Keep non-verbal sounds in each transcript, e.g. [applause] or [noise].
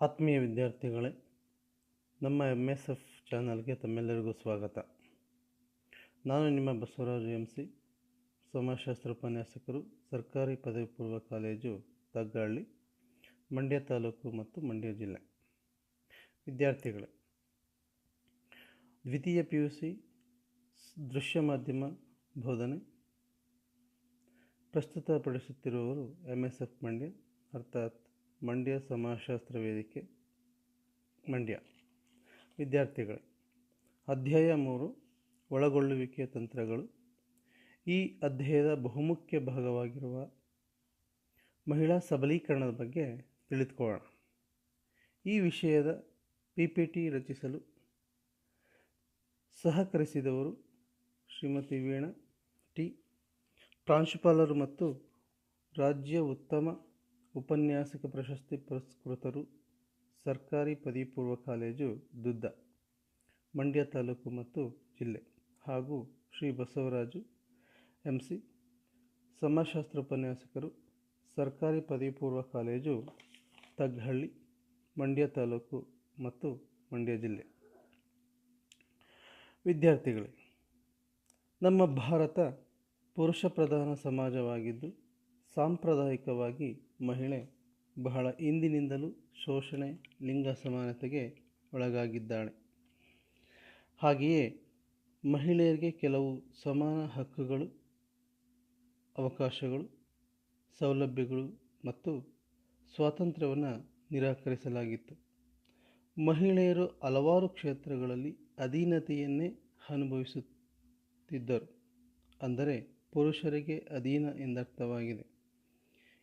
ಆತ್ಮೀಯ ವಿದ್ಯಾರ್ಥಿಗಳೇ, ನಮ್ಮ ಎಂ ಎಸ್ ಎಫ್ ಚಾನಲ್ಗೆ ತಮ್ಮೆಲ್ಲರಿಗೂ ಸ್ವಾಗತ. ನಾನು ನಿಮ್ಮ ಬಸವರಾಜ್ ಎಂ ಸಿ ಸಮಾಜಶಾಸ್ತ್ರ ಉಪನ್ಯಾಸಕರು, ಸರ್ಕಾರಿ ಪದವಿ ಪೂರ್ವ ಕಾಲೇಜು ತಗ್ಗಹಳ್ಳಿ ಮಂಡ್ಯ ತಾಲೂಕು ಮತ್ತು ಮಂಡ್ಯ ಜಿಲ್ಲೆ. ವಿದ್ಯಾರ್ಥಿಗಳೇ, ದ್ವಿತೀಯ ಪಿ ಯು ಸಿ ದೃಶ್ಯ ಮಾಧ್ಯಮ ಬೋಧನೆ ಪ್ರಸ್ತುತಪಡಿಸುತ್ತಿರುವವರು ಎಂ ಎಸ್ ಎಫ್ ಮಂಡ್ಯ, ಅರ್ಥಾತ್ ಮಂಡ್ಯ ಸಮಾಜಶಾಸ್ತ್ರ ವೇದಿಕೆ, ಮಂಡ್ಯ. ವಿದ್ಯಾರ್ಥಿಗಳು, ಅಧ್ಯಾಯ ಮೂರು ಒಳಗೊಳ್ಳುವಿಕೆಯ ತಂತ್ರಗಳು. ಈ ಅಧ್ಯಾಯದ ಬಹುಮುಖ್ಯ ಭಾಗವಾಗಿರುವ ಮಹಿಳಾ ಸಬಲೀಕರಣದ ಬಗ್ಗೆ ತಿಳಿದುಕೊಳ್ಳೋಣ. ಈ ವಿಷಯದ ಪಿ ಪಿ ಟಿ ರಚಿಸಲು ಸಹಕರಿಸಿದವರು ಶ್ರೀಮತಿ ವೀಣಾ ಟಿ. ಪ್ರಾಂಶುಪಾಲರು ಮತ್ತು ರಾಜ್ಯ ಉತ್ತಮ ಉಪನ್ಯಾಸಕ ಪ್ರಶಸ್ತಿ ಪುರಸ್ಕೃತರು ಸರ್ಕಾರಿ ಪದವಿ ಪೂರ್ವ ಕಾಲೇಜು ದುದ್ದ, ಮಂಡ್ಯ ತಾಲೂಕು ಮತ್ತು ಜಿಲ್ಲೆ ಹಾಗೂ ಶ್ರೀ ಬಸವರಾಜು ಎಂ ಸಿ ಸಮಾಜಶಾಸ್ತ್ರ ಉಪನ್ಯಾಸಕರು ಸರ್ಕಾರಿ ಪದವಿ ಪೂರ್ವ ಕಾಲೇಜು ತಗ್ಗಹಳ್ಳಿ ಮಂಡ್ಯ ತಾಲೂಕು ಮತ್ತು ಮಂಡ್ಯ ಜಿಲ್ಲೆ. ವಿದ್ಯಾರ್ಥಿಗಳೇ, ನಮ್ಮ ಭಾರತ ಪುರುಷ ಪ್ರಧಾನ ಸಮಾಜವಾಗಿದ್ದು ಸಾಂಪ್ರದಾಯಿಕವಾಗಿ ಮಹಿಳೆ ಬಹಳ ಹಿಂದಿನಿಂದಲೂ ಶೋಷಣೆ ಲಿಂಗ ಸಮಾನತೆಗೆ ಒಳಗಾಗಿದ್ದಾಳೆ. ಹಾಗೆಯೇ ಮಹಿಳೆಯರಿಗೆ ಕೆಲವು ಸಮಾನ ಹಕ್ಕುಗಳು, ಅವಕಾಶಗಳು, ಸೌಲಭ್ಯಗಳು ಮತ್ತು ಸ್ವಾತಂತ್ರ್ಯವನ್ನು ನಿರಾಕರಿಸಲಾಗಿತ್ತು. ಮಹಿಳೆಯರು ಹಲವಾರು ಕ್ಷೇತ್ರಗಳಲ್ಲಿ ಅಧೀನತೆಯನ್ನೇ ಅನುಭವಿಸುತ್ತಿದ್ದರು. ಅಂದರೆ ಪುರುಷರಿಗೆ ಅಧೀನ ಎಂದರ್ಥವಾಗಿದೆ.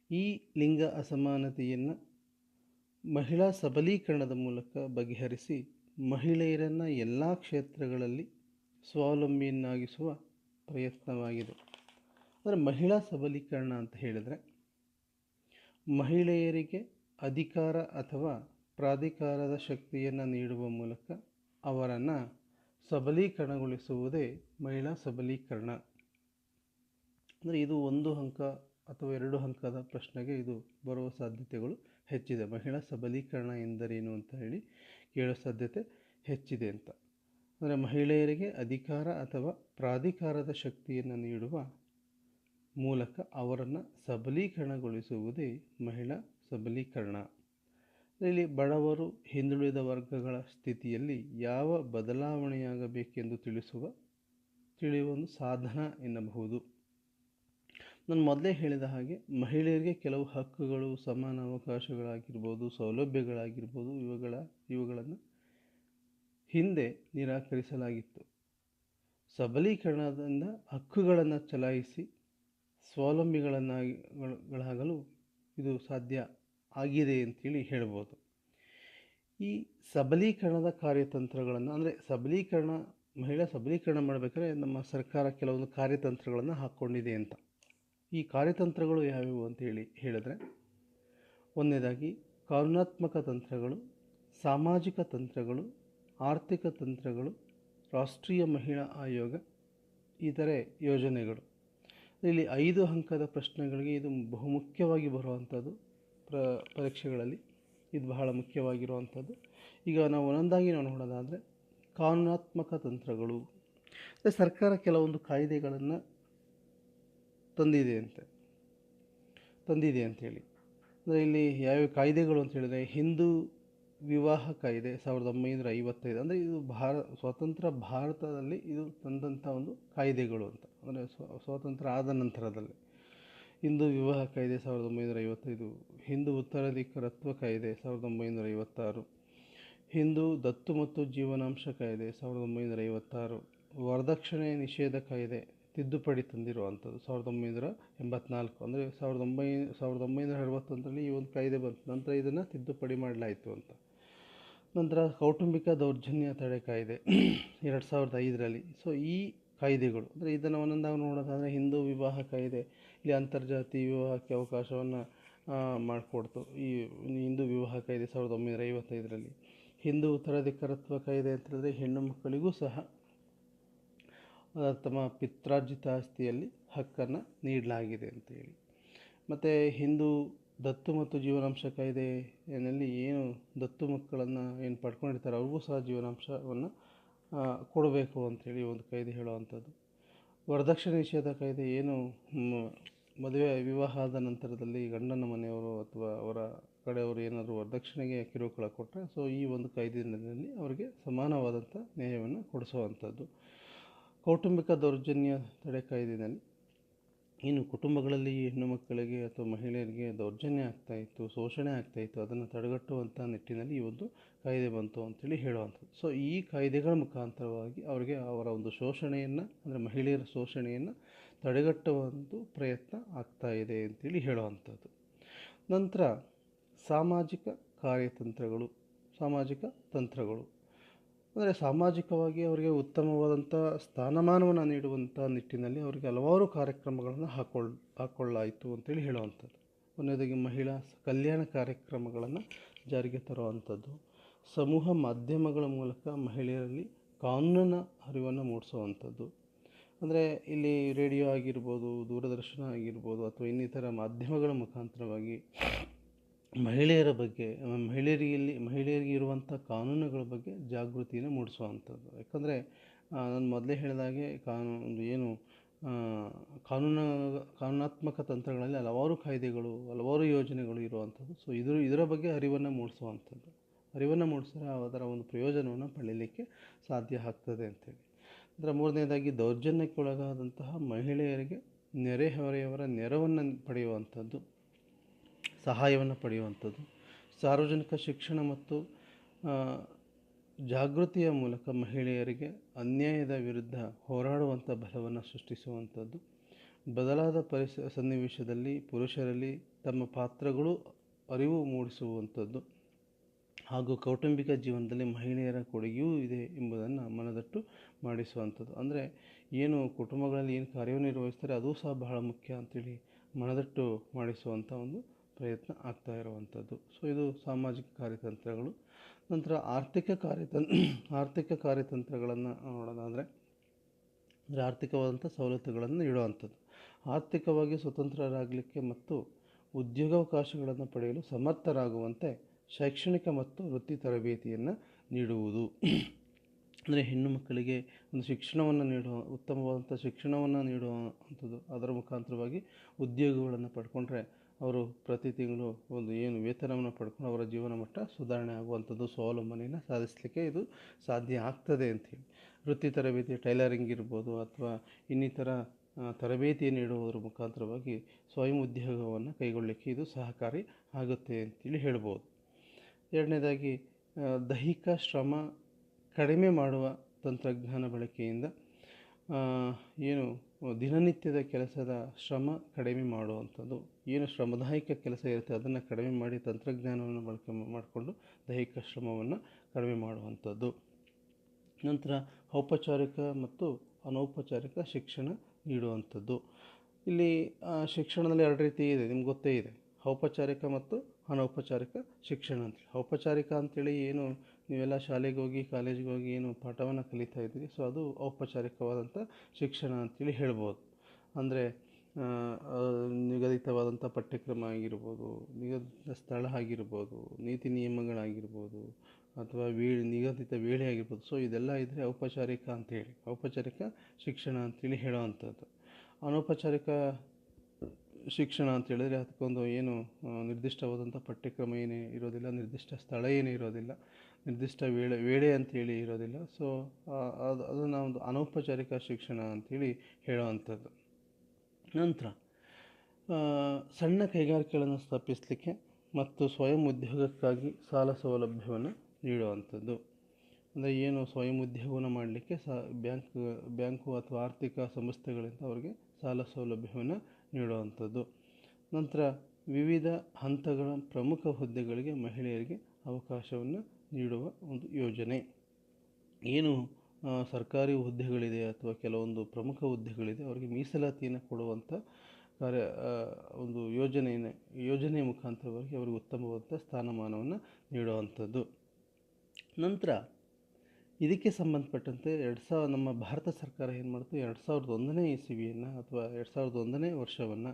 ಈ ಲಿಂಗ ಅಸಮಾನತೆಯನ್ನು ಮಹಿಳಾ ಸಬಲೀಕರಣದ ಮೂಲಕ ಬಗೆಹರಿಸಿ ಮಹಿಳೆಯರನ್ನು ಎಲ್ಲ ಕ್ಷೇತ್ರಗಳಲ್ಲಿ ಸ್ವಾವಲಂಬಿಯನ್ನಾಗಿಸುವ ಪ್ರಯತ್ನವಾಗಿದೆ. ಅಂದರೆ ಮಹಿಳಾ ಸಬಲೀಕರಣ ಅಂತ ಹೇಳಿದರೆ ಮಹಿಳೆಯರಿಗೆ ಅಧಿಕಾರ ಅಥವಾ ಪ್ರಾಧಿಕಾರದ ಶಕ್ತಿಯನ್ನು ನೀಡುವ ಮೂಲಕ ಅವರನ್ನು ಸಬಲೀಕರಣಗೊಳಿಸುವುದೇ ಮಹಿಳಾ ಸಬಲೀಕರಣ. ಅಂದರೆ ಇದು ಒಂದು ಅಂಕ ಅಥವಾ ಎರಡು ಅಂಕದ ಪ್ರಶ್ನೆಗೆ ಇದು ಬರುವ ಸಾಧ್ಯತೆಗಳು ಹೆಚ್ಚಿದೆ. ಮಹಿಳಾ ಸಬಲೀಕರಣ ಎಂದರೇನು ಅಂತ ಹೇಳಿ ಕೇಳೋ ಸಾಧ್ಯತೆ ಹೆಚ್ಚಿದೆ ಅಂತ. ಅಂದರೆ ಮಹಿಳೆಯರಿಗೆ ಅಧಿಕಾರ ಅಥವಾ ಪ್ರಾಧಿಕಾರದ ಶಕ್ತಿಯನ್ನು ನೀಡುವ ಮೂಲಕ ಅವರನ್ನು ಸಬಲೀಕರಣಗೊಳಿಸುವುದೇ ಮಹಿಳಾ ಸಬಲೀಕರಣ. ಇಲ್ಲಿ ಬಡವರು, ಹಿಂದುಳಿದ ವರ್ಗಗಳ ಸ್ಥಿತಿಯಲ್ಲಿ ಯಾವ ಬದಲಾವಣೆಯಾಗಬೇಕೆಂದು ತಿಳಿಸುವ, ತಿಳಿಯುವ ಒಂದು ಸಾಧನ ಎನ್ನಬಹುದು. ನಾನು ಮೊದಲೇ ಹೇಳಿದ ಹಾಗೆ ಮಹಿಳೆಯರಿಗೆ ಕೆಲವು ಹಕ್ಕುಗಳು, ಸಮಾನ ಅವಕಾಶಗಳಾಗಿರ್ಬೋದು, ಸೌಲಭ್ಯಗಳಾಗಿರ್ಬೋದು, ಇವುಗಳ, ಇವುಗಳನ್ನು ಹಿಂದೆ ನಿರಾಕರಿಸಲಾಗಿತ್ತು. ಸಬಲೀಕರಣದಿಂದ ಹಕ್ಕುಗಳನ್ನು ಚಲಾಯಿಸಿ ಸ್ವಾವಲಂಬಿಗಳನ್ನಾಗಿಗಳಾಗಲು ಇದು ಸಾಧ್ಯ ಆಗಿದೆ ಅಂತೇಳಿ ಹೇಳ್ಬೋದು. ಈ ಸಬಲೀಕರಣದ ಕಾರ್ಯತಂತ್ರಗಳನ್ನು, ಅಂದರೆ ಸಬಲೀಕರಣ, ಮಹಿಳಾ ಸಬಲೀಕರಣ ಮಾಡಬೇಕಾದ್ರೆ ನಮ್ಮ ಸರ್ಕಾರ ಕೆಲವೊಂದು ಕಾರ್ಯತಂತ್ರಗಳನ್ನು ಹಾಕ್ಕೊಂಡಿದೆ ಅಂತ. ಈ ಕಾರ್ಯತಂತ್ರಗಳು ಯಾವ್ಯಾವು ಅಂತೇಳಿ ಹೇಳಿದ್ರೆ, ಒಂದನೇದಾಗಿ ಕಾನೂನಾತ್ಮಕ ತಂತ್ರಗಳು, ಸಾಮಾಜಿಕ ತಂತ್ರಗಳು, ಆರ್ಥಿಕ ತಂತ್ರಗಳು, ರಾಷ್ಟ್ರೀಯ ಮಹಿಳಾ ಆಯೋಗ, ಇತರೆ ಯೋಜನೆಗಳು. ಇಲ್ಲಿ ಐದು ಅಂಕದ ಪ್ರಶ್ನೆಗಳಿಗೆ ಇದು ಬಹುಮುಖ್ಯವಾಗಿ ಬರುವಂಥದ್ದು. ಪ್ರ, ಪರೀಕ್ಷೆಗಳಲ್ಲಿ ಇದು ಬಹಳ ಮುಖ್ಯವಾಗಿರುವಂಥದ್ದು. ಈಗ ನಾವು ಒಂದೊಂದಾಗಿ ನಾವು ನೋಡೋದಾದರೆ ಕಾನೂನಾತ್ಮಕ ತಂತ್ರಗಳು. ಸರ್ಕಾರ ಕೆಲವೊಂದು ಕಾಯ್ದೆಗಳನ್ನು ತಂದಿದೆ ಅಂತೆ. ತಂದಿದೆ ಅಂಥೇಳಿ ಅಂದರೆ ಇಲ್ಲಿ ಯಾವ್ಯಾವ ಕಾಯ್ದೆಗಳು ಅಂತ ಹೇಳಿದರೆ ಹಿಂದೂ ವಿವಾಹ ಕಾಯ್ದೆ ಸಾವಿರದ ಒಂಬೈನೂರ ಐವತ್ತೈದು. ಅಂದರೆ ಇದು ಭಾರ, ಸ್ವತಂತ್ರ ಭಾರತದಲ್ಲಿ ಇದು ತಂದಂಥ ಒಂದು ಕಾಯ್ದೆಗಳು ಅಂತ. ಅಂದರೆ ಸ್ವಾತಂತ್ರ್ಯ ಆದ ನಂತರದಲ್ಲಿ. ಹಿಂದೂ ವಿವಾಹ ಕಾಯ್ದೆ ಸಾವಿರದ ಒಂಬೈನೂರ ಐವತ್ತೈದು, ಹಿಂದೂ ಉತ್ತರಾಧಿಕಾರತ್ವ ಕಾಯ್ದೆ ಸಾವಿರದ ಒಂಬೈನೂರ ಐವತ್ತಾರು, ಹಿಂದೂ ದತ್ತು ಮತ್ತು ಜೀವನಾಂಶ ಕಾಯ್ದೆ ಸಾವಿರದ ಒಂಬೈನೂರ ಐವತ್ತಾರು, ವರದಕ್ಷಿಣೆ ನಿಷೇಧ ಕಾಯ್ದೆ ತಿದ್ದುಪಡಿ ತಂದಿರುವಂಥದ್ದು. ಸಾವಿರದ ಒಂಬೈನೂರ ಎಂಬತ್ನಾಲ್ಕು ಅಂದರೆ ಸಾವಿರದ ಒಂಬೈ, ಸಾವಿರದ ಒಂಬೈನೂರ ಅರವತ್ತೊಂದರಲ್ಲಿ ಈ ಒಂದು ಕಾಯ್ದೆ ಬಂತು. ನಂತರ ಇದನ್ನು ತಿದ್ದುಪಡಿ ಮಾಡಲಾಯಿತು ಅಂತ. ನಂತರ ಕೌಟುಂಬಿಕ ದೌರ್ಜನ್ಯ ತಡೆ ಕಾಯ್ದೆ [clears throat] ಎರಡು ಸಾವಿರದ ಐದರಲ್ಲಿ. ಸೊ ಈ ಕಾಯ್ದೆಗಳು, ಅಂದರೆ ಇದನ್ನು ಒಂದೊಂದಾಗಿ ನೋಡೋದಾದರೆ ಹಿಂದೂ ವಿವಾಹ ಕಾಯ್ದೆ, ಇಲ್ಲಿ ಅಂತರ್ಜಾತಿ ವಿವಾಹಕ್ಕೆ ಅವಕಾಶವನ್ನು ಮಾಡಿಕೊಡ್ತು. ಈ ಹಿಂದೂ ವಿವಾಹ ಕಾಯ್ದೆ ಸಾವಿರದ ಒಂಬೈನೂರ ಐವತ್ತೈದರಲ್ಲಿ. ಹಿಂದೂ ಉತ್ತರಾಧಿಕಾರತ್ವ ಕಾಯ್ದೆ ಅಂತಂದರೆ ಹೆಣ್ಣು ಮಕ್ಕಳಿಗೂ ಸಹ ತಮ್ಮ ಪಿತ್ರಾರ್ಜಿತ ಆಸ್ತಿಯಲ್ಲಿ ಹಕ್ಕನ್ನು ನೀಡಲಾಗಿದೆ ಅಂತೇಳಿ ಮತ್ತು ಹಿಂದೂ ದತ್ತು ಮತ್ತು ಜೀವನಾಂಶ ಕಾಯ್ದೆಯಲ್ಲಿ ಏನು ದತ್ತು ಮಕ್ಕಳನ್ನು ಏನು ಪಡ್ಕೊಂಡಿರ್ತಾರೆ ಅವ್ರಿಗೂ ಸಹ ಜೀವನಾಂಶವನ್ನು ಕೊಡಬೇಕು ಅಂಥೇಳಿ ಒಂದು ಕಾಯ್ದೆ ಹೇಳುವಂಥದ್ದು. ವರದಕ್ಷಿಣೆ ನಿಷೇಧ ಕಾಯ್ದೆ ಏನು ಮದುವೆ ವಿವಾಹದ ನಂತರದಲ್ಲಿ ಗಂಡನ ಮನೆಯವರು ಅಥವಾ ಅವರ ಕಡೆಯವರು ಏನಾದರೂ ವರದಕ್ಷಿಣೆಗೆ ಕಿರುಕುಳ ಕೊಟ್ಟರೆ, ಸೊ ಈ ಒಂದು ಕಾಯ್ದೆಯಲ್ಲಿ ಅವರಿಗೆ ಸಮಾನವಾದಂಥ ನ್ಯಾಯವನ್ನು ಕೊಡಿಸುವಂಥದ್ದು. ಕೌಟುಂಬಿಕ ದೌರ್ಜನ್ಯ ತಡೆ ಕಾಯ್ದೆಯಲ್ಲಿ ಏನು ಕುಟುಂಬಗಳಲ್ಲಿ ಹೆಣ್ಣು ಮಕ್ಕಳಿಗೆ ಅಥವಾ ಮಹಿಳೆಯರಿಗೆ ದೌರ್ಜನ್ಯ ಆಗ್ತಾಯಿತ್ತು ಶೋಷಣೆ ಆಗ್ತಾಯಿತ್ತು ಅದನ್ನು ತಡೆಗಟ್ಟುವಂಥ ನಿಟ್ಟಿನಲ್ಲಿ ಈ ಒಂದು ಕಾಯ್ದೆ ಬಂತು ಅಂತೇಳಿ ಹೇಳುವಂಥದ್ದು. ಸೊ ಈ ಕಾಯ್ದೆಗಳ ಮುಖಾಂತರವಾಗಿ ಅವರಿಗೆ ಅವರ ಒಂದು ಶೋಷಣೆಯನ್ನು, ಅಂದರೆ ಮಹಿಳೆಯರ ಶೋಷಣೆಯನ್ನು ತಡೆಗಟ್ಟುವ ಒಂದು ಪ್ರಯತ್ನ ಆಗ್ತಾ ಇದೆ ಅಂತೇಳಿ ಹೇಳುವಂಥದ್ದು. ನಂತರ ಸಾಮಾಜಿಕ ಕಾರ್ಯತಂತ್ರಗಳು, ಸಾಮಾಜಿಕ ತಂತ್ರಗಳು. ಅಂದರೆ ಸಾಮಾಜಿಕವಾಗಿ ಅವರಿಗೆ ಉತ್ತಮವಾದಂಥ ಸ್ಥಾನಮಾನವನ್ನು ನೀಡುವಂಥ ನಿಟ್ಟಿನಲ್ಲಿ ಅವರಿಗೆ ಹಲವಾರು ಕಾರ್ಯಕ್ರಮಗಳನ್ನು ಹಾಕೊಳ್ ಹಾಕ್ಕೊಳ್ಳಾಯಿತು ಅಂತೇಳಿ ಹೇಳುವಂಥದ್ದು. ಒಂದನೇದಾಗಿ ಮಹಿಳಾ ಕಲ್ಯಾಣ ಕಾರ್ಯಕ್ರಮಗಳನ್ನು ಜಾರಿಗೆ ತರುವಂಥದ್ದು. ಸಮೂಹ ಮಾಧ್ಯಮಗಳ ಮೂಲಕ ಮಹಿಳೆಯರಲ್ಲಿ ಕಾನೂನಿನ ಅರಿವನ್ನು ಮೂಡಿಸುವಂಥದ್ದು. ಅಂದರೆ ಇಲ್ಲಿ ರೇಡಿಯೋ ಆಗಿರ್ಬೋದು, ದೂರದರ್ಶನ ಆಗಿರ್ಬೋದು, ಅಥವಾ ಇನ್ನಿತರ ಮಾಧ್ಯಮಗಳ ಮುಖಾಂತರವಾಗಿ ಮಹಿಳೆಯರ ಬಗ್ಗೆ ಮಹಿಳೆಯರಲ್ಲಿ ಮಹಿಳೆಯರಿಗೆ ಇರುವಂಥ ಕಾನೂನುಗಳ ಬಗ್ಗೆ ಜಾಗೃತಿಯನ್ನು ಮೂಡಿಸುವಂಥದ್ದು. ಯಾಕಂದರೆ ನಾನು ಮೊದಲೇ ಹೇಳಿದಾಗೆ ಕಾನೂನು ಏನು ಕಾನೂನು, ಕಾನೂನಾತ್ಮಕ ತಂತ್ರಗಳಲ್ಲಿ ಹಲವಾರು ಕಾಯ್ದೆಗಳು, ಹಲವಾರು ಯೋಜನೆಗಳು ಇರುವಂಥದ್ದು. ಸೊ ಇದ್ರ, ಇದರ ಬಗ್ಗೆ ಅರಿವನ್ನು ಮೂಡಿಸುವಂಥದ್ದು. ಅರಿವನ್ನು ಮೂಡಿಸಿದ್ರೆ ಅದರ ಒಂದು ಪ್ರಯೋಜನವನ್ನು ಪಡೀಲಿಕ್ಕೆ ಸಾಧ್ಯ ಆಗ್ತದೆ ಅಂತೇಳಿ. ಅದರ ಮೂರನೇದಾಗಿ ದೌರ್ಜನ್ಯಕ್ಕೆ ಒಳಗಾದಂತಹ ಮಹಿಳೆಯರಿಗೆ ನೆರೆಹೊರೆಯವರ ನೆರವನ್ನು ಪಡೆಯುವಂಥದ್ದು. ಸಹಾಯವನ್ನು ಪಡೆಯುವಂಥದ್ದು. ಸಾರ್ವಜನಿಕ ಶಿಕ್ಷಣ ಮತ್ತು ಜಾಗೃತಿಯ ಮೂಲಕ ಮಹಿಳೆಯರಿಗೆ ಅನ್ಯಾಯದ ವಿರುದ್ಧ ಹೋರಾಡುವಂಥ ಬಲವನ್ನು ಸೃಷ್ಟಿಸುವಂಥದ್ದು. ಬದಲಾದ ಪರಿಸ, ಸನ್ನಿವೇಶದಲ್ಲಿ ಪುರುಷರಲ್ಲಿ ತಮ್ಮ ಪಾತ್ರಗಳು ಅರಿವು ಮೂಡಿಸುವಂಥದ್ದು. ಹಾಗೂ ಕೌಟುಂಬಿಕ ಜೀವನದಲ್ಲಿ ಮಹಿಳೆಯರ ಕೊಡುಗೆಯೂ ಇದೆ ಎಂಬುದನ್ನು ಮನದಟ್ಟು ಮಾಡಿಸುವಂಥದ್ದು. ಅಂದರೆ, ಏನು ಕುಟುಂಬಗಳಲ್ಲಿ ಏನು ಕಾರ್ಯನಿರ್ವಹಿಸ್ತಾರೆ, ಅದು ಸಹ ಬಹಳ ಮುಖ್ಯ ಅಂತೇಳಿ ಮನದಟ್ಟು ಮಾಡಿಸುವಂಥ ಒಂದು ಪ್ರಯತ್ನ ಆಗ್ತಾ ಇರುವಂಥದ್ದು. ಸೊ ಇದು ಸಾಮಾಜಿಕ ಕಾರ್ಯತಂತ್ರಗಳು. ನಂತರ ಆರ್ಥಿಕ ಕಾರ್ಯತಂತ್ರ, ಆರ್ಥಿಕ ಕಾರ್ಯತಂತ್ರಗಳನ್ನು ನೋಡೋದಾದರೆ, ಅಂದರೆ ಆರ್ಥಿಕವಾದಂಥ ಸವಲತ್ತುಗಳನ್ನು ನೀಡುವಂಥದ್ದು. ಆರ್ಥಿಕವಾಗಿ ಸ್ವತಂತ್ರರಾಗಲಿಕ್ಕೆ ಮತ್ತು ಉದ್ಯೋಗಾವಕಾಶಗಳನ್ನು ಪಡೆಯಲು ಸಮರ್ಥರಾಗುವಂತೆ ಶೈಕ್ಷಣಿಕ ಮತ್ತು ವೃತ್ತಿ ತರಬೇತಿಯನ್ನು ನೀಡುವುದು. ಅಂದರೆ ಹೆಣ್ಣು ಮಕ್ಕಳಿಗೆ ಒಂದು ಶಿಕ್ಷಣವನ್ನು ನೀಡುವ, ಉತ್ತಮವಾದಂಥ ಶಿಕ್ಷಣವನ್ನು ನೀಡುವಂಥದ್ದು. ಅದರ ಮುಖಾಂತರವಾಗಿ ಉದ್ಯೋಗಗಳನ್ನು ಪಡ್ಕೊಂಡ್ರೆ ಅವರು ಪ್ರತಿ ತಿಂಗಳು ಒಂದು ಏನು ವೇತನವನ್ನು ಪಡ್ಕೊಂಡು ಅವರ ಜೀವನ ಮಟ್ಟ ಸುಧಾರಣೆ ಆಗುವಂಥದ್ದು ಸ್ವಾವಲಂಬನೆಯನ್ನು ಸಾಧಿಸಲಿಕ್ಕೆ ಇದು ಸಾಧ್ಯ ಆಗ್ತದೆ ಅಂಥೇಳಿ ವೃತ್ತಿ ತರಬೇತಿ ಟೈಲರಿಂಗ್ ಇರ್ಬೋದು ಅಥವಾ ಇನ್ನಿತರ ತರಬೇತಿ ನೀಡುವುದರ ಮುಖಾಂತರವಾಗಿ ಸ್ವಯಂ ಉದ್ಯೋಗವನ್ನು ಕೈಗೊಳ್ಳಲಿಕ್ಕೆ ಇದು ಸಹಕಾರಿ ಆಗುತ್ತೆ ಅಂತೇಳಿ ಹೇಳ್ಬೋದು. ಎರಡನೇದಾಗಿ ದೈಹಿಕ ಶ್ರಮ ಕಡಿಮೆ ಮಾಡುವ ತಂತ್ರಜ್ಞಾನ ಬಳಕೆಯಿಂದ ಏನು ದಿನನಿತ್ಯದ ಕೆಲಸದ ಶ್ರಮ ಕಡಿಮೆ ಮಾಡುವಂಥದ್ದು. ಏನು ಶ್ರಮದಾಯಕ ಕೆಲಸ ಇರುತ್ತೆ ಅದನ್ನು ಕಡಿಮೆ ಮಾಡಿ ತಂತ್ರಜ್ಞಾನವನ್ನು ಬಳಕೆ ಮಾಡಿಕೊಂಡು ದೈಹಿಕ ಶ್ರಮವನ್ನು ಕಡಿಮೆ ಮಾಡುವಂಥದ್ದು. ನಂತರ ಔಪಚಾರಿಕ ಮತ್ತು ಅನೌಪಚಾರಿಕ ಶಿಕ್ಷಣ ನೀಡುವಂಥದ್ದು. ಇಲ್ಲಿ ಶಿಕ್ಷಣದಲ್ಲಿ ಎರಡು ರೀತಿ ಇದೆ, ನಿಮ್ಗೆ ಗೊತ್ತೇ ಇದೆ. ಔಪಚಾರಿಕ ಮತ್ತು ಅನೌಪಚಾರಿಕ ಶಿಕ್ಷಣ ಅಂತೇಳಿ ಔಪಚಾರಿಕ ಅಂತೇಳಿ ಏನು ನೀವೆಲ್ಲ ಶಾಲೆಗೆ ಹೋಗಿ, ಕಾಲೇಜಿಗೆ ಹೋಗಿ ಏನು ಪಾಠವನ್ನು ಕಲಿತಾ ಇದ್ದೀರಿ ಸೊ ಅದು ಔಪಚಾರಿಕವಾದಂಥ ಶಿಕ್ಷಣ ಅಂತೇಳಿ ಹೇಳ್ಬೋದು. ಅಂದರೆ ನಿಗದಿತವಾದಂಥ ಪಠ್ಯಕ್ರಮ ಆಗಿರ್ಬೋದು, ನಿಗದಿತ ಸ್ಥಳ ಆಗಿರ್ಬೋದು, ನೀತಿ ನಿಯಮಗಳಾಗಿರ್ಬೋದು, ಅಥವಾ ವೇಳೆ ನಿಗದಿತ ವೇಳೆ ಆಗಿರ್ಬೋದು ಸೊ ಇದೆಲ್ಲ ಇದ್ದರೆ ಔಪಚಾರಿಕ ಅಂತೇಳಿ ಔಪಚಾರಿಕ ಶಿಕ್ಷಣ ಅಂತೇಳಿ ಹೇಳೋವಂಥದ್ದು ಅನೌಪಚಾರಿಕ ಶಿಕ್ಷಣ ಅಂತ ಹೇಳಿದರೆ ಅದಕ್ಕೊಂದು ಏನು ನಿರ್ದಿಷ್ಟವಾದಂಥ ಪಠ್ಯಕ್ರಮ ಏನೇ ಇರೋದಿಲ್ಲ, ನಿರ್ದಿಷ್ಟ ಸ್ಥಳ ಏನೇ ಇರೋದಿಲ್ಲ, ನಿರ್ದಿಷ್ಟ ವೇಳೆ ವೇಳೆ ಅಂತೇಳಿ ಇರೋದಿಲ್ಲ. ಸೊ ಅದು, ಅದನ್ನು ಒಂದು ಅನೌಪಚಾರಿಕ ಶಿಕ್ಷಣ ಅಂತೇಳಿ ಹೇಳುವಂಥದ್ದು. ನಂತರ ಸಣ್ಣ ಕೈಗಾರಿಕೆಗಳನ್ನು ಸ್ಥಾಪಿಸಲಿಕ್ಕೆ ಮತ್ತು ಸ್ವಯಂ ಉದ್ಯೋಗಕ್ಕಾಗಿ ಸಾಲ ಸೌಲಭ್ಯವನ್ನು ನೀಡುವಂಥದ್ದು. ಅಂದರೆ ಏನು ಸ್ವಯಂ ಉದ್ಯೋಗವನ್ನು ಮಾಡಲಿಕ್ಕೆ ಸಹ ಬ್ಯಾಂಕ್, ಬ್ಯಾಂಕು ಅಥವಾ ಆರ್ಥಿಕ ಸಂಸ್ಥೆಗಳಿಂದ ಅವರಿಗೆ ಸಾಲ ಸೌಲಭ್ಯವನ್ನು ನೀಡುವಂಥದ್ದು. ನಂತರ ವಿವಿಧ ಹಂತಗಳ ಪ್ರಮುಖ ಹುದ್ದೆಗಳಿಗೆ ಮಹಿಳೆಯರಿಗೆ ಅವಕಾಶವನ್ನು ನೀಡುವ ಒಂದು ಯೋಜನೆ. ಏನು ಸರ್ಕಾರಿ ಹುದ್ದೆಗಳಿದೆ ಅಥವಾ ಕೆಲವೊಂದು ಪ್ರಮುಖ ಹುದ್ದೆಗಳಿದೆ, ಅವರಿಗೆ ಮೀಸಲಾತಿಯನ್ನು ಕೊಡುವಂಥ ಕಾರ್ಯ ಒಂದು ಯೋಜನೆಯನ್ನು, ಯೋಜನೆಯ ಮುಖಾಂತರವಾಗಿ ಅವರಿಗೆ ಉತ್ತಮವಾದಂಥ ಸ್ಥಾನಮಾನವನ್ನು ನೀಡುವಂಥದ್ದು. ನಂತರ ಇದಕ್ಕೆ ಸಂಬಂಧಪಟ್ಟಂತೆ ಎರಡು ಸಾವಿರ ನಮ್ಮ ಭಾರತ ಸರ್ಕಾರ ಏನು ಮಾಡ್ತು? ಎರಡು ಸಾವಿರದ ಒಂದನೇ ಇಸವಿಯನ್ನು ಅಥವಾ ಎರಡು ಸಾವಿರದ ಒಂದನೇ ವರ್ಷವನ್ನು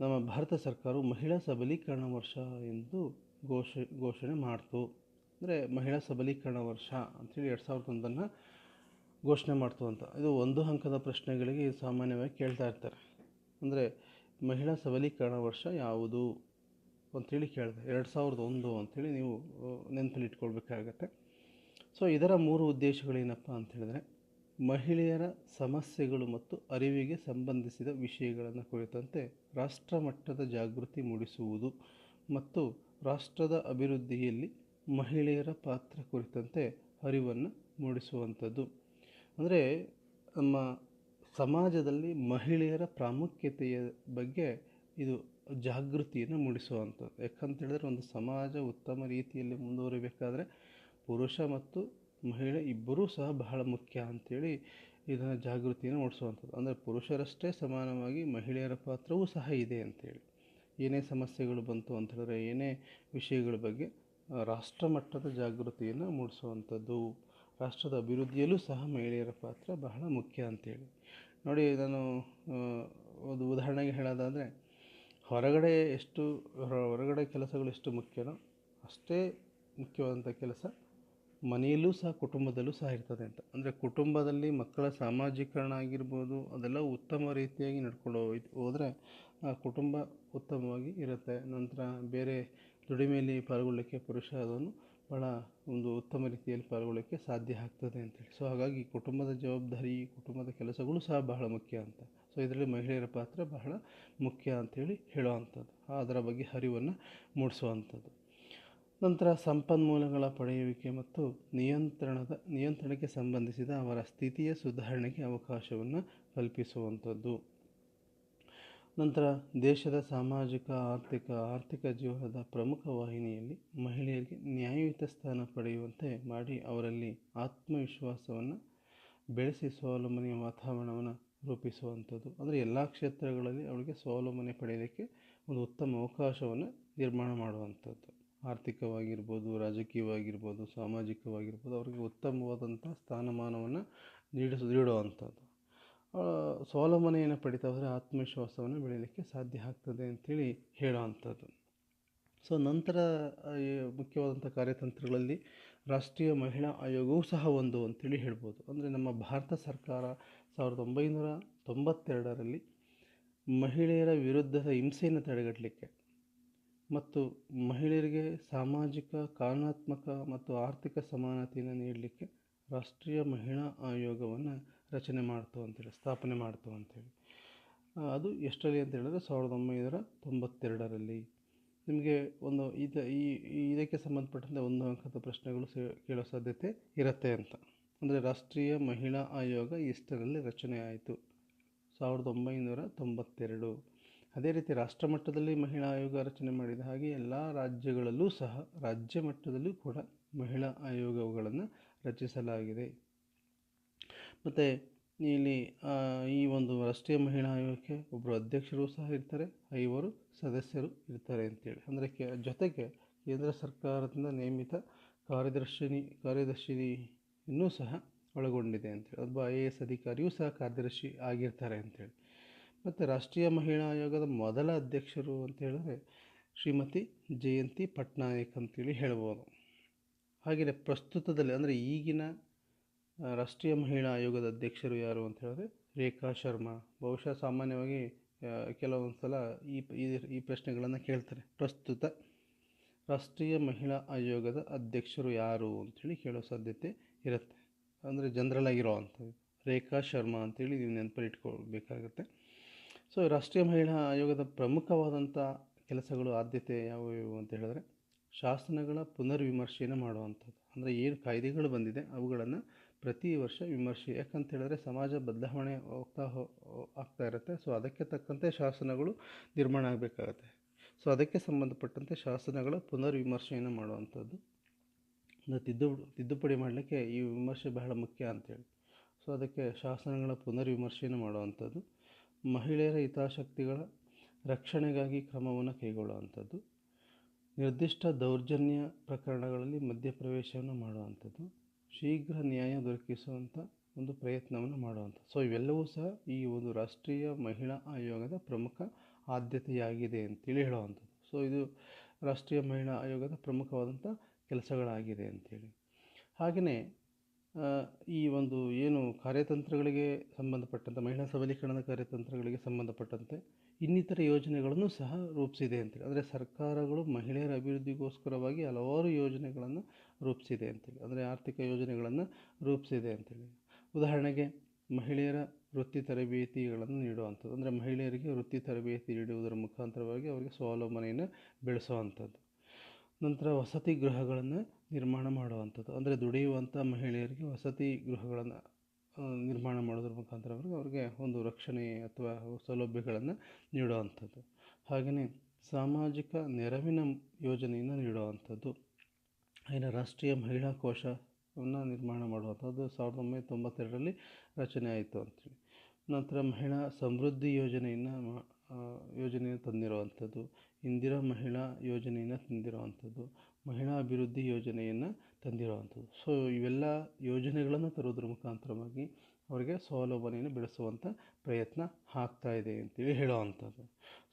ನಮ್ಮ ಭಾರತ ಸರ್ಕಾರವು ಮಹಿಳಾ ಸಬಲೀಕರಣ ವರ್ಷ ಎಂದು ಘೋಷ, ಘೋಷಣೆ ಮಾಡ್ತು. ಅಂದರೆ ಮಹಿಳಾ ಸಬಲೀಕರಣ ವರ್ಷ ಅಂಥೇಳಿ ಎರಡು ಸಾವಿರದ ಒಂದನ್ನು ಘೋಷಣೆ ಮಾಡ್ತು ಅಂತ. ಇದು ಒಂದು ಅಂಕದ ಪ್ರಶ್ನೆಗಳಿಗೆ ಸಾಮಾನ್ಯವಾಗಿ ಕೇಳ್ತಾ ಇರ್ತಾರೆ. ಅಂದರೆ ಮಹಿಳಾ ಸಬಲೀಕರಣ ವರ್ಷ ಯಾವುದು ಅಂಥೇಳಿ ಕೇಳಿದೆ. ಎರಡು ಸಾವಿರದ ಒಂದು ಅಂಥೇಳಿ ನೀವು, ನೆನಪಲ್ಲಿ ಇಟ್ಕೊಳ್ಬೇಕಾಗತ್ತೆ. ಸೊ ಇದರ ಮೂರು ಉದ್ದೇಶಗಳೇನಪ್ಪ ಅಂತ ಹೇಳಿದ್ರೆ, ಮಹಿಳೆಯರ ಸಮಸ್ಯೆಗಳು ಮತ್ತು ಅರಿವಿಗೆ ಸಂಬಂಧಿಸಿದ ವಿಷಯಗಳನ್ನು ಕುರಿತಂತೆ ರಾಷ್ಟ್ರ ಮಟ್ಟದ ಜಾಗೃತಿ ಮೂಡಿಸುವುದು ಮತ್ತು ರಾಷ್ಟ್ರದ ಅಭಿವೃದ್ಧಿಯಲ್ಲಿ ಮಹಿಳೆಯರ ಪಾತ್ರ ಕುರಿತಂತೆ ಅರಿವನ್ನು ಮೂಡಿಸುವಂಥದ್ದು. ಅಂದರೆ ನಮ್ಮ ಸಮಾಜದಲ್ಲಿ ಮಹಿಳೆಯರ ಪ್ರಾಮುಖ್ಯತೆಯ ಬಗ್ಗೆ ಇದು ಜಾಗೃತಿಯನ್ನು ಮೂಡಿಸುವಂಥದ್ದು. ಯಾಕಂತ ಹೇಳಿದ್ರೆ ಒಂದು ಸಮಾಜ ಉತ್ತಮ ರೀತಿಯಲ್ಲಿ ಮುಂದುವರಿಬೇಕಾದ್ರೆ ಪುರುಷ ಮತ್ತು ಮಹಿಳೆ ಇಬ್ಬರೂ ಸಹ ಬಹಳ ಮುಖ್ಯ ಅಂಥೇಳಿ ಇದನ್ನು ಜಾಗೃತಿಯನ್ನು ಮೂಡಿಸುವಂಥದ್ದು. ಅಂದರೆ ಪುರುಷರಷ್ಟೇ ಸಮಾನವಾಗಿ ಮಹಿಳೆಯರ ಪಾತ್ರವೂ ಸಹ ಇದೆ ಅಂಥೇಳಿ ಏನೇ ಸಮಸ್ಯೆಗಳು ಬಂತು ಅಂತ ಹೇಳಿದ್ರೆ ಏನೇ ವಿಷಯಗಳ ಬಗ್ಗೆ ರಾಷ್ಟ್ರ ಮಟ್ಟದ ಜಾಗೃತಿಯನ್ನು ಮೂಡಿಸುವಂಥದ್ದು, ರಾಷ್ಟ್ರದ ಅಭಿವೃದ್ಧಿಯಲ್ಲೂ ಸಹ ಮಹಿಳೆಯರ ಪಾತ್ರ ಬಹಳ ಮುಖ್ಯ ಅಂಥೇಳಿ ನೋಡಿ, ನಾನು ಒಂದು ಉದಾಹರಣೆಗೆ ಹೇಳೋದಾದರೆ, ಹೊರಗಡೆ ಎಷ್ಟು ಹೊರಗಡೆ ಕೆಲಸಗಳು ಎಷ್ಟು ಮುಖ್ಯನೋ ಅಷ್ಟೇ ಮುಖ್ಯವಾದಂಥ ಕೆಲಸ ಮನೆಯಲ್ಲೂ ಸಹ, ಕುಟುಂಬದಲ್ಲೂ ಸಹ ಇರ್ತದೆ ಅಂತ. ಅಂದರೆ ಕುಟುಂಬದಲ್ಲಿ ಮಕ್ಕಳ ಸಾಮಾಜೀಕರಣ ಆಗಿರ್ಬೋದು, ಅದೆಲ್ಲ ಉತ್ತಮ ರೀತಿಯಾಗಿ ನಡ್ಕೊಂಡು ಹೋಯ್ತು ಹೋದರೆ, ಆ ಕುಟುಂಬ ಉತ್ತಮವಾಗಿ ಇರುತ್ತೆ. ನಂತರ ಬೇರೆ ದುಡಿಮೆಯಲ್ಲಿ ಪಾಲ್ಗೊಳ್ಳಲಿಕ್ಕೆ ಪುರುಷ ಅದನ್ನು ಭಾಳ ಒಂದು ಉತ್ತಮ ರೀತಿಯಲ್ಲಿ ಪಾಲ್ಗೊಳ್ಳಲಿಕ್ಕೆ ಸಾಧ್ಯ ಆಗ್ತದೆ ಅಂತೇಳಿ ಸೊ, ಹಾಗಾಗಿ ಕುಟುಂಬದ ಜವಾಬ್ದಾರಿ, ಕುಟುಂಬದ ಕೆಲಸಗಳು ಸಹ ಬಹಳ ಮುಖ್ಯ ಅಂತ. ಸೊ, ಇದರಲ್ಲಿ ಮಹಿಳೆಯರ ಪಾತ್ರ ಬಹಳ ಮುಖ್ಯ ಅಂಥೇಳಿ ಹೇಳುವಂಥದ್ದು. ಅದರ ಬಗ್ಗೆ ಅರಿವನ್ನು ಮೂಡಿಸುವಂಥದ್ದು. ನಂತರ ಸಂಪನ್ಮೂಲಗಳ ಪಡೆಯುವಿಕೆ ಮತ್ತು ನಿಯಂತ್ರಣದ, ನಿಯಂತ್ರಣಕ್ಕೆ ಸಂಬಂಧಿಸಿದ ಅವರ ಸ್ಥಿತಿಯ ಸುಧಾರಣೆಗೆ ಅವಕಾಶವನ್ನು ಕಲ್ಪಿಸುವಂಥದ್ದು. ನಂತರ ದೇಶದ ಸಾಮಾಜಿಕ, ಆರ್ಥಿಕ ಆರ್ಥಿಕ ಜೀವನದ ಪ್ರಮುಖ ವಾಹಿನಿಯಲ್ಲಿ ಮಹಿಳೆಯರಿಗೆ ನ್ಯಾಯಯುತ ಸ್ಥಾನ ಪಡೆಯುವಂತೆ ಮಾಡಿ ಅವರಲ್ಲಿ ಆತ್ಮವಿಶ್ವಾಸವನ್ನು ಬೆಳೆಸಿ ಸ್ವಾವಲಂಬನೆಯ ವಾತಾವರಣವನ್ನು ರೂಪಿಸುವಂಥದ್ದು. ಅಂದರೆ ಎಲ್ಲ ಕ್ಷೇತ್ರಗಳಲ್ಲಿ ಅವಳಿಗೆ ಸ್ವಾವಲಂಬನೆ ಪಡೆಯೋದಕ್ಕೆ ಒಂದು ಉತ್ತಮ ಅವಕಾಶವನ್ನು ನಿರ್ಮಾಣ ಮಾಡುವಂಥದ್ದು. ಆರ್ಥಿಕವಾಗಿರ್ಬೋದು, ರಾಜಕೀಯವಾಗಿರ್ಬೋದು, ಸಾಮಾಜಿಕವಾಗಿರ್ಬೋದು, ಅವರಿಗೆ ಉತ್ತಮವಾದಂಥ ಸ್ಥಾನಮಾನವನ್ನು ನೀಡಿಸ, ನೀಡುವಂಥದ್ದು. ಸ್ವಾವಲಂಬನೆಯನ್ನು ಪಡಿತಾ ಹೋದರೆ ಆತ್ಮವಿಶ್ವಾಸವನ್ನು ಬೆಳೀಲಿಕ್ಕೆ ಸಾಧ್ಯ ಆಗ್ತದೆ ಅಂಥೇಳಿ ಹೇಳುವಂಥದ್ದು. ಸೊ, ನಂತರ ಮುಖ್ಯವಾದಂಥ ಕಾರ್ಯತಂತ್ರಗಳಲ್ಲಿ ರಾಷ್ಟ್ರೀಯ ಮಹಿಳಾ ಆಯೋಗವೂ ಸಹ ಒಂದು ಅಂತೇಳಿ ಹೇಳ್ಬೋದು. ಅಂದರೆ ನಮ್ಮ ಭಾರತ ಸರ್ಕಾರ ಸಾವಿರದ ಒಂಬೈನೂರ ತೊಂಬತ್ತೆರಡರಲ್ಲಿ ಮಹಿಳೆಯರ ವಿರುದ್ಧದ ಹಿಂಸೆಯನ್ನು ತಡೆಗಟ್ಟಲಿಕ್ಕೆ ಮತ್ತು ಮಹಿಳೆಯರಿಗೆ ಸಾಮಾಜಿಕ, ಕಾನೂನಾತ್ಮಕ ಮತ್ತು ಆರ್ಥಿಕ ಸಮಾನತೆಯನ್ನು ನೀಡಲಿಕ್ಕೆ ರಾಷ್ಟ್ರೀಯ ಮಹಿಳಾ ಆಯೋಗವನ್ನು ರಚನೆ ಮಾಡ್ತು ಅಂತೇಳಿ ಸ್ಥಾಪನೆ ಮಾಡ್ತು ಅಂತೇಳಿ ಅದು ಎಷ್ಟರಲ್ಲಿ ಅಂತ ಹೇಳಿದ್ರೆ ಸಾವಿರದ ಒಂಬೈನೂರ ತೊಂಬತ್ತೆರಡರಲ್ಲಿ. ನಿಮಗೆ ಒಂದು ಇದು ಈ ಇದಕ್ಕೆ ಸಂಬಂಧಪಟ್ಟಂತೆ ಒಂದು ಅಂಕದ ಪ್ರಶ್ನೆಗಳು ಕೇಳೋ ಸಾಧ್ಯತೆ ಇರುತ್ತೆ ಅಂತ. ಅಂದರೆ ರಾಷ್ಟ್ರೀಯ ಮಹಿಳಾ ಆಯೋಗ ಎಷ್ಟರಲ್ಲಿ ರಚನೆ ಆಯಿತು? ಸಾವಿರದ ಒಂಬೈನೂರ ತೊಂಬತ್ತೆರಡು. ಅದೇ ರೀತಿ ರಾಷ್ಟ್ರ ಮಟ್ಟದಲ್ಲಿ ಮಹಿಳಾ ಆಯೋಗ ರಚನೆ ಮಾಡಿದ ಹಾಗೆ ಎಲ್ಲ ರಾಜ್ಯಗಳಲ್ಲೂ ಸಹ ರಾಜ್ಯ ಮಟ್ಟದಲ್ಲೂ ಕೂಡ ಮಹಿಳಾ ಆಯೋಗಗಳನ್ನು ರಚಿಸಲಾಗಿದೆ. ಮತ್ತು ಇಲ್ಲಿ ಈ ಒಂದು ರಾಷ್ಟ್ರೀಯ ಮಹಿಳಾ ಆಯೋಗಕ್ಕೆ ಒಬ್ಬರು ಅಧ್ಯಕ್ಷರು ಸಹ ಇರ್ತಾರೆ, ಐವರು ಸದಸ್ಯರು ಇರ್ತಾರೆ ಅಂತೇಳಿ. ಅಂದರೆ ಕೆ, ಜೊತೆಗೆ ಕೇಂದ್ರ ಸರ್ಕಾರದಿಂದ ನೇಮಿತ ಕಾರ್ಯದರ್ಶಿನಿ, ಕಾರ್ಯದರ್ಶಿನಿಯನ್ನೂ ಸಹ ಒಳಗೊಂಡಿದೆ ಅಂತೇಳಿ. ಒಬ್ಬ ಐ ಎ ಎಸ್ ಅಧಿಕಾರಿಯೂ ಸಹ ಕಾರ್ಯದರ್ಶಿ ಆಗಿರ್ತಾರೆ ಅಂತೇಳಿ. ಮತ್ತು ರಾಷ್ಟ್ರೀಯ ಮಹಿಳಾ ಆಯೋಗದ ಮೊದಲ ಅಧ್ಯಕ್ಷರು ಅಂತ ಹೇಳಿದ್ರೆ ಶ್ರೀಮತಿ ಜಯಂತಿ ಪಟ್ನಾಯಕ್ ಅಂತೇಳಿ ಹೇಳ್ಬೋದು. ಹಾಗೆಯೇ ಪ್ರಸ್ತುತದಲ್ಲಿ ಅಂದರೆ ಈಗಿನ ರಾಷ್ಟ್ರೀಯ ಮಹಿಳಾ ಆಯೋಗದ ಅಧ್ಯಕ್ಷರು ಯಾರು ಅಂತ ಹೇಳಿದ್ರೆ ರೇಖಾ ಶರ್ಮಾ. ಬಹುಶಃ ಸಾಮಾನ್ಯವಾಗಿ ಕೆಲವೊಂದು ಸಲ ಈ ಈ ಪ್ರಶ್ನೆಗಳನ್ನು ಕೇಳ್ತಾರೆ. ಪ್ರಸ್ತುತ ರಾಷ್ಟ್ರೀಯ ಮಹಿಳಾ ಆಯೋಗದ ಅಧ್ಯಕ್ಷರು ಯಾರು ಅಂಥೇಳಿ ಕೇಳೋ ಸಾಧ್ಯತೆ ಇರುತ್ತೆ. ಅಂದರೆ ಜನರಲ್ ಆಗಿರೋ ಅಂಥದ್ದು ರೇಖಾ ಶರ್ಮಾ ಅಂತೇಳಿ ನೀವು ನೆನಪಲ್ಲಿ ಇಟ್ಕೊಳ್ಬೇಕಾಗತ್ತೆ. ಸೊ, ರಾಷ್ಟ್ರೀಯ ಮಹಿಳಾ ಆಯೋಗದ ಪ್ರಮುಖವಾದಂಥ ಕೆಲಸಗಳು ಆದ್ಯತೆ ಯಾವುವು ಅಂತ ಹೇಳಿದ್ರೆ, ಶಾಸನಗಳ ಪುನರ್ವಿಮರ್ಶೆಯನ್ನು ಮಾಡುವಂಥದ್ದು. ಅಂದರೆ ಏನು ಕಾಯ್ದೆಗಳು ಬಂದಿದೆ, ಅವುಗಳನ್ನು ಪ್ರತಿ ವರ್ಷ ವಿಮರ್ಶೆ. ಯಾಕಂತ ಹೇಳಿದ್ರೆ ಸಮಾಜ ಬದಲಾವಣೆ ಹೋಗ್ತಾ ಆಗ್ತಾ ಇರುತ್ತೆ. ಸೊ, ಅದಕ್ಕೆ ತಕ್ಕಂತೆ ಶಾಸನಗಳು ನಿರ್ಮಾಣ ಆಗಬೇಕಾಗತ್ತೆ. ಸೊ, ಅದಕ್ಕೆ ಸಂಬಂಧಪಟ್ಟಂತೆ ಶಾಸನಗಳ ಪುನರ್ವಿಮರ್ಶೆಯನ್ನು ಮಾಡುವಂಥದ್ದು. ತಿದ್ದು, ತಿದ್ದುಪಡಿ ಮಾಡಲಿಕ್ಕೆ ಈ ವಿಮರ್ಶೆ ಬಹಳ ಮುಖ್ಯ ಅಂತೇಳಿ ಸೊ, ಅದಕ್ಕೆ ಶಾಸನಗಳ ಪುನರ್ವಿಮರ್ಶೆಯನ್ನು ಮಾಡುವಂಥದ್ದು. ಮಹಿಳೆಯರ ಹಿತಾಸಕ್ತಿಗಳ ರಕ್ಷಣೆಗಾಗಿ ಕ್ರಮವನ್ನು ಕೈಗೊಳ್ಳುವಂಥದ್ದು. ನಿರ್ದಿಷ್ಟ ದೌರ್ಜನ್ಯ ಪ್ರಕರಣಗಳಲ್ಲಿ ಮಧ್ಯಪ್ರವೇಶವನ್ನು ಮಾಡುವಂಥದ್ದು. ಶೀಘ್ರ ನ್ಯಾಯ ದೊರಕಿಸುವಂಥ ಒಂದು ಪ್ರಯತ್ನವನ್ನು ಮಾಡುವಂಥ ಸೊ ಇವೆಲ್ಲವೂ ಸಹ ಈ ಒಂದು ರಾಷ್ಟ್ರೀಯ ಮಹಿಳಾ ಆಯೋಗದ ಪ್ರಮುಖ ಆದ್ಯತೆಯಾಗಿದೆ ಅಂತೇಳಿ ಹೇಳುವಂಥದ್ದು. ಸೊ ಇದು ರಾಷ್ಟ್ರೀಯ ಮಹಿಳಾ ಆಯೋಗದ ಪ್ರಮುಖವಾದಂಥ ಕೆಲಸಗಳಾಗಿದೆ ಅಂತೇಳಿ. ಹಾಗೆಯೇ ಈ ಒಂದು ಏನು ಕಾರ್ಯತಂತ್ರಗಳಿಗೆ ಸಂಬಂಧಪಟ್ಟಂಥ ಮಹಿಳಾ ಸಬಲೀಕರಣದ ಕಾರ್ಯತಂತ್ರಗಳಿಗೆ ಸಂಬಂಧಪಟ್ಟಂತೆ ಇನ್ನಿತರ ಯೋಜನೆಗಳನ್ನು ಸಹ ರೂಪಿಸಿದೆ ಅಂತೇಳಿ ಅಂದರೆ ಸರ್ಕಾರಗಳು ಮಹಿಳೆಯರ ಅಭಿವೃದ್ಧಿಗೋಸ್ಕರವಾಗಿ ಹಲವಾರು ಯೋಜನೆಗಳನ್ನು ರೂಪಿಸಿದೆ ಅಂತೇಳಿ ಅಂದರೆ ಆರ್ಥಿಕ ಯೋಜನೆಗಳನ್ನು ರೂಪಿಸಿದೆ ಅಂತೇಳಿ ಉದಾಹರಣೆಗೆ ಮಹಿಳೆಯರ ವೃತ್ತಿ ತರಬೇತಿಗಳನ್ನು ನೀಡುವಂಥದ್ದು. ಅಂದರೆ ಮಹಿಳೆಯರಿಗೆ ವೃತ್ತಿ ತರಬೇತಿ ನೀಡುವುದರ ಮುಖಾಂತರವಾಗಿ ಅವರಿಗೆ ಸ್ವಾವಲಂಬನೆಯನ್ನು ಬೆಳೆಸುವಂಥದ್ದು. ನಂತರ ವಸತಿ ಗೃಹಗಳನ್ನು ನಿರ್ಮಾಣ ಮಾಡುವಂಥದ್ದು. ಅಂದರೆ ದುಡಿಯುವಂಥ ಮಹಿಳೆಯರಿಗೆ ವಸತಿ ಗೃಹಗಳನ್ನು ನಿರ್ಮಾಣ ಮಾಡೋದ್ರ ಮುಖಾಂತರ ಅವ್ರಿಗೆ ಅವ್ರಿಗೆ ಒಂದು ರಕ್ಷಣೆ ಅಥವಾ ಸೌಲಭ್ಯಗಳನ್ನು ನೀಡುವಂಥದ್ದು. ಹಾಗೆಯೇ ಸಾಮಾಜಿಕ ನೆರವಿನ ಯೋಜನೆಯನ್ನು ನೀಡುವಂಥದ್ದು. ಇನ್ನು ರಾಷ್ಟ್ರೀಯ ಮಹಿಳಾ ಕೋಶವನ್ನು ನಿರ್ಮಾಣ ಮಾಡುವಂಥದ್ದು ಸಾವಿರದ ಒಂಬೈನೂರ ತೊಂಬತ್ತೆರಡರಲ್ಲಿ ರಚನೆ ಆಯಿತು ಅಂತೀವಿ ನಂತರ ಮಹಿಳಾ ಸಮೃದ್ಧಿ ಯೋಜನೆಯನ್ನು ಯೋಜನೆಯನ್ನು ತಂದಿರುವಂಥದ್ದು. ಇಂದಿರಾ ಮಹಿಳಾ ಯೋಜನೆಯನ್ನು ತಂದಿರುವಂಥದ್ದು. ಮಹಿಳಾ ಅಭಿವೃದ್ಧಿ ಯೋಜನೆಯನ್ನು ತಂದಿರುವಂಥದ್ದು. ಸೊ ಇವೆಲ್ಲ ಯೋಜನೆಗಳನ್ನು ತರೋದ್ರ ಮುಖಾಂತರವಾಗಿ ಅವರಿಗೆ ಸ್ವಾವಲಂಬನೆಯನ್ನು ಬೆಳೆಸುವಂಥ ಪ್ರಯತ್ನ ಆಗ್ತಾ ಇದೆ ಅಂತೇಳಿ ಹೇಳುವಂಥದ್ದು.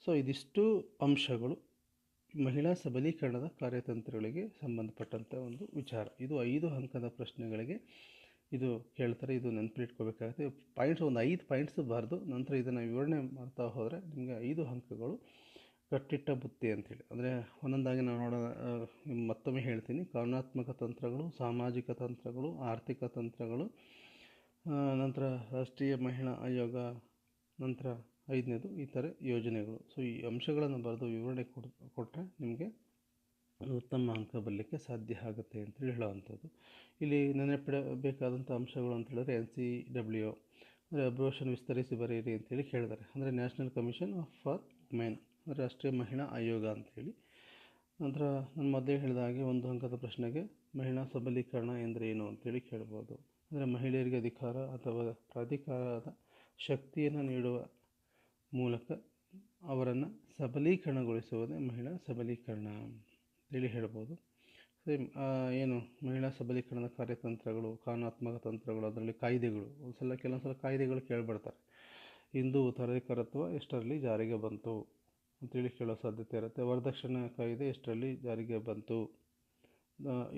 ಸೊ ಇದಿಷ್ಟು ಅಂಶಗಳು ಮಹಿಳಾ ಸಬಲೀಕರಣದ ಕಾರ್ಯತಂತ್ರಗಳಿಗೆ ಸಂಬಂಧಪಟ್ಟಂಥ ಒಂದು ವಿಚಾರ. ಇದು ಐದು ಅಂಕದ ಪ್ರಶ್ನೆಗಳಿಗೆ ಇದು ಹೇಳ್ತಾರೆ, ಇದು ನೆನಪಿಟ್ಕೋಬೇಕಾಗುತ್ತೆ. ಪಾಯಿಂಟ್ಸ್ ಒಂದು ಐದು ಪಾಯಿಂಟ್ಸ್ ಬಾರ್ದು ನಂತರ ಇದನ್ನು ವಿವರಣೆ ಮಾಡ್ತಾ ಹೋದರೆ ನಿಮಗೆ ಐದು ಅಂಕಗಳು ಕಟ್ಟಿಟ್ಟ ಬುತ್ತಿ ಅಂತೇಳಿ ಅಂದರೆ ಒಂದೊಂದಾಗಿ ನಾವು ನೋಡೋಣ ಮತ್ತೊಮ್ಮೆ ಹೇಳ್ತೀನಿ. ಕಾನೂನಾತ್ಮಕ ತಂತ್ರಗಳು, ಸಾಮಾಜಿಕ ತಂತ್ರಗಳು, ಆರ್ಥಿಕ ತಂತ್ರಗಳು ನಂತರ ರಾಷ್ಟ್ರೀಯ ಮಹಿಳಾ ಆಯೋಗ, ನಂತರ ಐದನೇದು ಈ ಥರ ಯೋಜನೆಗಳು. ಸೊ ಈ ಅಂಶಗಳನ್ನು ಬರೆದು ವಿವರಣೆ ಕೊಡ್ ಕೊಟ್ಟರೆ ನಿಮಗೆ ಉತ್ತಮ ಅಂಕ ಬರಲಿಕ್ಕೆ ಸಾಧ್ಯ ಆಗುತ್ತೆ ಅಂತೇಳಿ ಹೇಳುವಂಥದ್ದು. ಇಲ್ಲಿ ನೆನಪಿಡಬೇಕಾದಂಥ ಅಂಶಗಳು ಅಂತ ಹೇಳಿದ್ರೆ ಎನ್ ಸಿ ಡಬ್ಲ್ಯೂ, ಅಂದರೆ ಅಬ್ರೋಷನ್ ವಿಸ್ತರಿಸಿ ಬರೆಯಿರಿ ಅಂತೇಳಿ ಕೇಳಿದ್ದಾರೆ. ಅಂದರೆ national commission of for men ರಾಷ್ಟ್ರೀಯ ಮಹಿಳಾ ಆಯೋಗ ಅಂತೇಳಿ ನಂತರ ನಾನು ಮೊದಲೇ ಹೇಳಿದ ಹಾಗೆ ಒಂದು ಅಂಕದ ಪ್ರಶ್ನೆಗೆ ಮಹಿಳಾ ಸಬಲೀಕರಣ ಎಂದರೆ ಏನು ಅಂತೇಳಿ ಕೇಳ್ಬೋದು. ಅಂದರೆ ಮಹಿಳೆಯರಿಗೆ ಅಧಿಕಾರ ಅಥವಾ ಪ್ರಾಧಿಕಾರದ ಶಕ್ತಿಯನ್ನು ನೀಡುವ ಮೂಲಕ ಅವರನ್ನು ಸಬಲೀಕರಣಗೊಳಿಸುವುದೇ ಮಹಿಳಾ ಸಬಲೀಕರಣ ಅಂತೇಳಿ ಹೇಳ್ಬೋದು. ಸೇಮ್ ಏನು ಮಹಿಳಾ ಸಬಲೀಕರಣದ ಕಾರ್ಯತಂತ್ರಗಳು, ಕಾನೂನಾತ್ಮಕ ತಂತ್ರಗಳು, ಅದರಲ್ಲಿ ಕಾಯ್ದೆಗಳು ಒಂದು ಸಲ ಕೆಲವೊಂದು ಸಲ ಕಾಯ್ದೆಗಳು ಕೇಳ್ಬಿಡ್ತಾರೆ. ಹಿಂದೂ, ಉತ್ತರಾಧಿಕಾರತ್ವ ಎಷ್ಟರಲ್ಲಿ ಜಾರಿಗೆ ಬಂತು? ಅಂತೇಳಿ ಕೇಳೋ ಸಾಧ್ಯತೆ ಇರುತ್ತೆ. ವರದಕ್ಷಿಣೆ ಕಾಯ್ದೆ ಎಷ್ಟರಲ್ಲಿ ಜಾರಿಗೆ ಬಂತು?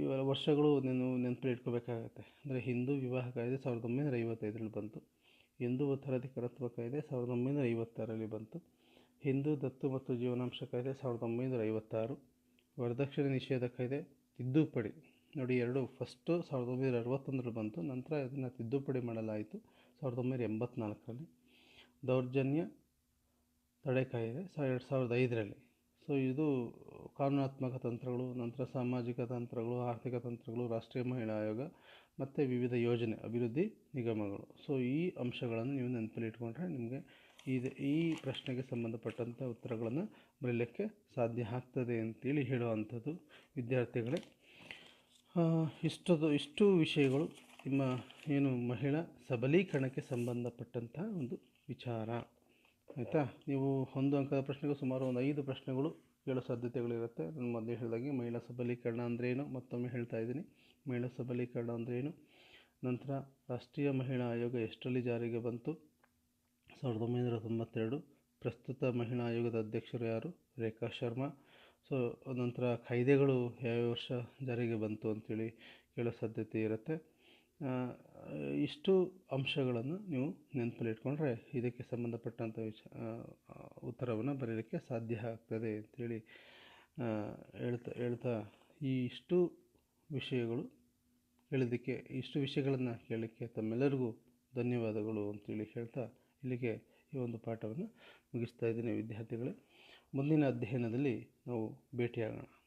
ಇವೆಲ್ಲ ವರ್ಷಗಳು ನೀನು ನೆನಪಲ್ಲಿ ಇಟ್ಕೋಬೇಕಾಗತ್ತೆ. ಅಂದರೆ ಹಿಂದೂ ವಿವಾಹ ಕಾಯ್ದೆ ಸಾವಿರದ ಒಂಬೈನೂರ ಐವತ್ತೈದರಲ್ಲಿ ಬಂತು. ಹಿಂದೂ ಉತ್ತರಾಧಿಕಾರತ್ವ ಕಾಯ್ದೆ ಸಾವಿರದ ಒಂಬೈನೂರ ಐವತ್ತಾರರಲ್ಲಿ ಬಂತು. ಹಿಂದೂ ದತ್ತು ಮತ್ತು ಜೀವನಾಂಶ ಕಾಯ್ದೆ ಸಾವಿರದ ಒಂಬೈನೂರ ಐವತ್ತಾರು. ವರದಕ್ಷಿಣೆ ನಿಷೇಧ ಕಾಯ್ದೆ ತಿದ್ದುಪಡಿ. ನೋಡಿ, ಎರಡು ಫಸ್ಟು ಸಾವಿರದ ಒಂಬೈನೂರ ಅರವತ್ತೊಂದರಲ್ಲಿ ಬಂತು. ನಂತರ ಇದನ್ನು ತಿದ್ದುಪಡಿ ಮಾಡಲಾಯಿತು ಸಾವಿರದ ಒಂಬೈನೂರ ಎಂಬತ್ನಾಲ್ಕರಲ್ಲಿ. ದೌರ್ಜನ್ಯ ತಡೆ ಕಾಯಿದೆ ಸಾ, ಎರಡು ಸಾವಿರದ ಐದರಲ್ಲಿ. ಸೊ, ಇದು ಕಾನೂನಾತ್ಮಕ ತಂತ್ರಗಳು, ನಂತರ ಸಾಮಾಜಿಕ ತಂತ್ರಗಳು, ಆರ್ಥಿಕ ತಂತ್ರಗಳು, ರಾಷ್ಟ್ರೀಯ ಮಹಿಳಾ ಆಯೋಗ, ಮತ್ತು ವಿವಿಧ ಯೋಜನೆ, ಅಭಿವೃದ್ಧಿ ನಿಗಮಗಳು. ಸೊ, ಈ ಅಂಶಗಳನ್ನು ನೀವು ನೆನಪಲ್ಲಿ ಇಟ್ಕೊಂಡ್ರೆ ನಿಮಗೆ ಇದು, ಈ ಪ್ರಶ್ನೆಗೆ ಸಂಬಂಧಪಟ್ಟಂಥ ಉತ್ತರಗಳನ್ನು ಬರೀಲಿಕ್ಕೆ ಸಾಧ್ಯ ಆಗ್ತದೆ ಅಂತೇಳಿ ಹೇಳುವಂಥದ್ದು ವಿದ್ಯಾರ್ಥಿಗಳೇ. ಇಷ್ಟದು, ಇಷ್ಟು ವಿಷಯಗಳು ನಿಮ್ಮ ಏನು ಮಹಿಳಾ ಸಬಲೀಕರಣಕ್ಕೆ ಸಂಬಂಧಪಟ್ಟಂತಹ ಒಂದು ವಿಚಾರ. ಆಯಿತಾ? ನೀವು ಒಂದು ಅಂಕದ ಪ್ರಶ್ನೆಗೂ ಸುಮಾರು ಒಂದು ಐದು ಪ್ರಶ್ನೆಗಳು ಕೇಳೋ ಸಾಧ್ಯತೆಗಳಿರುತ್ತೆ. ನಾನು ಮೊದಲೇ ಹೇಳಿದಾಗೆ ಮಹಿಳಾ ಸಬಲೀಕರಣ ಅಂದ್ರೇನು? ಮತ್ತೊಮ್ಮೆ ಹೇಳ್ತಾ ಇದ್ದೀನಿ. ಮಹಿಳಾ ಸಬಲೀಕರಣ ಅಂದ್ರೇನು? ನಂತರ ರಾಷ್ಟ್ರೀಯ ಮಹಿಳಾ ಆಯೋಗ ಎಷ್ಟರಲ್ಲಿ ಜಾರಿಗೆ ಬಂತು? ಸಾವಿರದ ಒಂಬೈನೂರ ತೊಂಬತ್ತೆರಡು. ಪ್ರಸ್ತುತ ಮಹಿಳಾ ಆಯೋಗದ ಅಧ್ಯಕ್ಷರು ಯಾರು? ರೇಖಾ ಶರ್ಮಾ. ಸೊ, ನಂತರ ಕಾಯ್ದೆಗಳು ಯಾವ್ಯಾವ ವರ್ಷ ಜಾರಿಗೆ ಬಂತು ಅಂತೇಳಿ ಕೇಳೋ ಸಾಧ್ಯತೆ ಇರುತ್ತೆ. ಇಷ್ಟು ಅಂಶಗಳನ್ನು ನೀವು ನೆನಪಲ್ಲಿ ಇಟ್ಕೊಂಡ್ರೆ ಇದಕ್ಕೆ ಸಂಬಂಧಪಟ್ಟಂಥ ವಿಚ ಉತ್ತರವನ್ನು ಬರೀಲಿಕ್ಕೆ ಸಾಧ್ಯ ಆಗ್ತದೆ ಅಂತೇಳಿ ಹೇಳ್ತಾ ಹೇಳ್ತಾ ಈ ಇಷ್ಟು ವಿಷಯಗಳು ಹೇಳೋದಕ್ಕೆ ಇಷ್ಟು ವಿಷಯಗಳನ್ನು ಕೇಳಲಿಕ್ಕೆ ತಮ್ಮೆಲ್ಲರಿಗೂ ಧನ್ಯವಾದಗಳು ಅಂತೇಳಿ ಹೇಳ್ತಾ ಇಲ್ಲಿಗೆ ಈ ಒಂದು ಪಾಠವನ್ನು ಮುಗಿಸ್ತಾ ಇದ್ದೀನಿ. ವಿದ್ಯಾರ್ಥಿಗಳೇ, ಮುಂದಿನ ಅಧ್ಯಯನದಲ್ಲಿ ನಾವು ಭೇಟಿಯಾಗೋಣ.